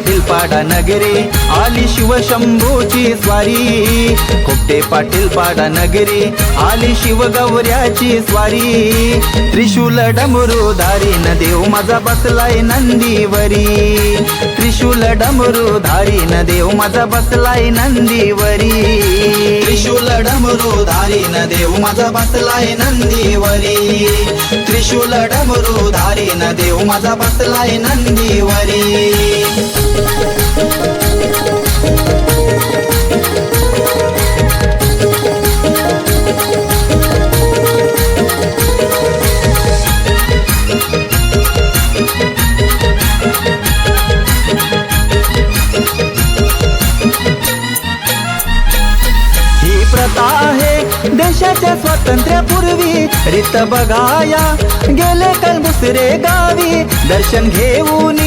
पाटील पाडा नगरी आली शिवशंभूची स्वारी. खोपटे पाटील पाडा नगरी आली शिवगौऱ्याची स्वारी. त्रिशूल डमरू धारीन देव माझा बसलाय नंदीवरी. त्रिशूल डमरू धारीन देव माझा बसलाय नंदीवरी. त्रिशूल डमरू धारीन देव माझा बसलाय नंदीवरी. त्रिशूल डमरू धारी देव माझा बसलाय नंदीवरी. देशाच्या स्वातंत्र्यापूर्वी. रित बघाया गेले काल दुसरे गावी. दर्शन घेऊन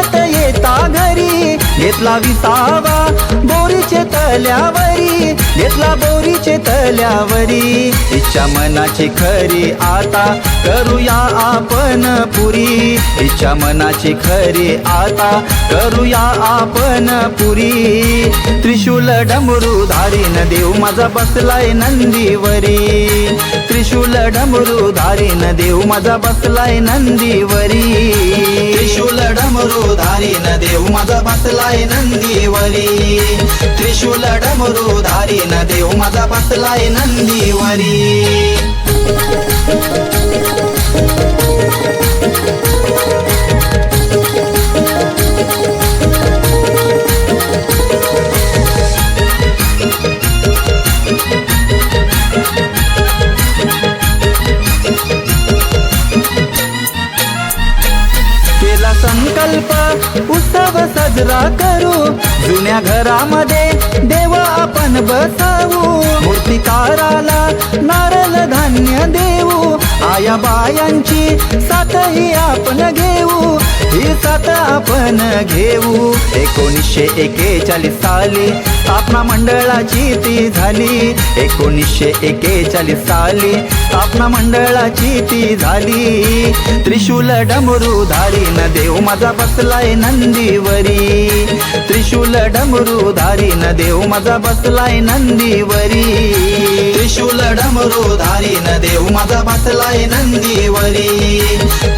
परत येता घरी. घेतला विसावा बोरीचे तल्यावरी. घेतला बोरीचे तल्यावरी. इच्छा मनाची खरी आता करूया आपण पुरी. इच्छा मनाची खरी आता करूया आपण पुरी. त्रिशूल डमरू धारी न देव माझा बसलाय नंदीवरी. त्रिशूल डमरू धारी देव माझा बसलाय नंदीवरी. त्रिशूल डमरू धारीन देव माझा बसलाय नंदीवरी. त्रिशूल डमरू धारी देव माझा बसलाय नंदीवरी. संकल्प उत्सव साजरा करू. जुन्या घरामध्ये देव आपण बसावू. मूर्तिकाराला नारळ धान्य देऊ. या बायांची साथही आपण घेऊ. ही साथ आपण घेऊ. एकोणीसशे एकेचाळीस साली स्थापना मंडळाची ती झाली. एकोणीसशे एकेचाळीस साली स्थापना मंडळाची ती झाली. त्रिशूल डमरू धारी न देव माझा बसलाय नंदीवरी. त्रिशूल डमरू धारी न देव माझा बसलाय नंदीवरी. त्रिशूल डमरू धारी न देव माझा बसलाय नंदीवरी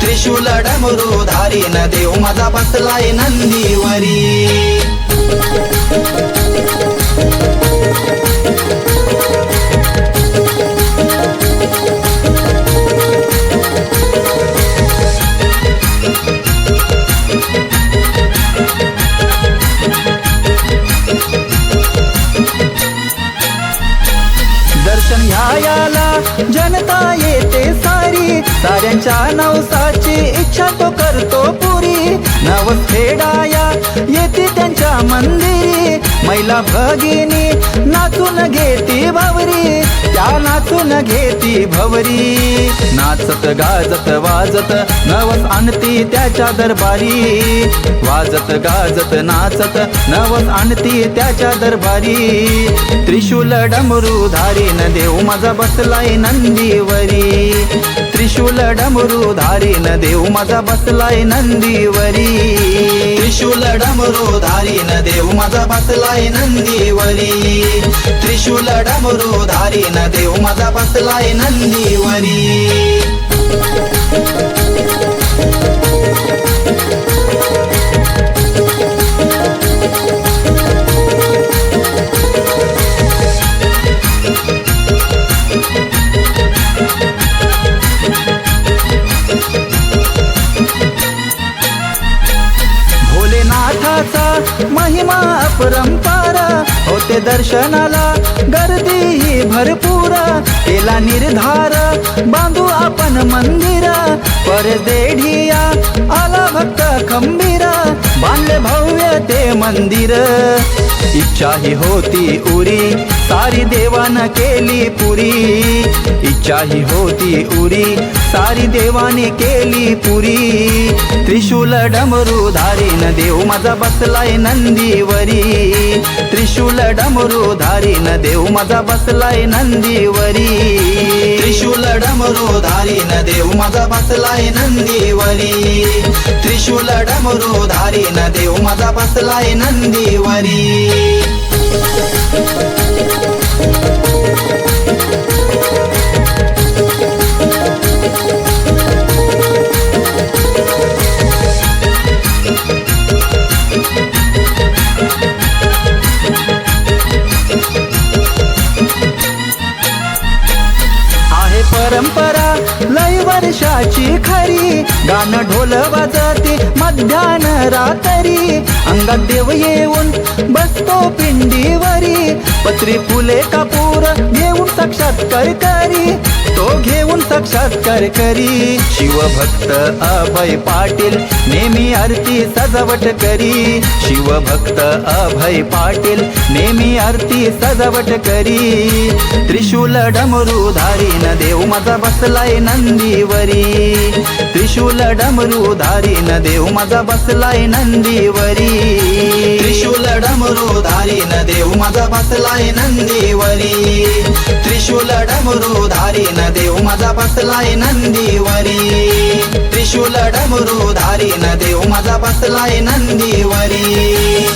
त्रिशूल डमरू धारी न देव माझा बसलाय नंदीवरी दर्शन घ्यायला जनता येते साऱ्यांच्या नवसाची इच्छा तो करतो पुरी. नवस फेडाया येते त्यांच्या मंदिरी. महिला भगिनी नाचून घेती भवरी. त्या नाचून घेती भवरी. नाचत गाजत वाजत नवस आणती त्याच्या दरबारी. वाजत गाजत नाचत नवस आणती त्याच्या दरबारी. त्रिशूल डमरू धारी न देव माझा बसलाय नंदीवरी. त्रिशूल डमरू धारी देव माझा बसलाय नंदीवरी. त्रिशूल डमरू धारी देव माझा बसलाय नंदीवरी. त्रिशूल डमरू धारी देव माझा बसलाय नंदीवरी. देवाचा महिमा अपरंपार. होते दर्शनाला गर्दी ही भरपूर. केला निर्धार बांधू आपण मंदिर. परदेढिया आला भक्त खंबीर. बांधले भव्य ते मंदिर. इच्छा ही होती उरी सारी देवानं केली पुरी. इच्छा ही होती उरी. सारी देवाने केली पुरी. त्रिशूल डमरू धारीन देव माझा बसलाय नंदीवरी. त्रिशूल डमरू धारीन देव माझा बसलाय नंदीवरी. त्रिशूल डमरू धारी देव माझा बसलाय नंदीवरी. त्रिशूल डमरू धारी देव माझा बसलाय नंदीवरी. वर्षाची खरी गाणं ढोल वाजते मध्यान रात्री. अंगात देव येऊन बसतो पिंडीवरी. पत्री फुले कापूर घेऊन साक्षात करी तो घेऊन साक्षात्कार करी शिवभक्त अभय पाटील नेहमी आरती सजावट करी. शिवभक्त अभय पाटील नेहमी आरती सजावट करी. त्रिशूल डमरू धारी न देव माझा बसलाय नंदीवरी. त्रिशूल डमरू धारी न देव माझा बसलाय नंदीवरी. त्रिशूल डमरू धारी न देव माझा बसलाय नंदीवरी. त्रिशूल डमरू धारी न देव माझा बसलाय नंदीवरी. त्रिशूल डमरू धारी न देव माझा बसलाय नंदीवरी.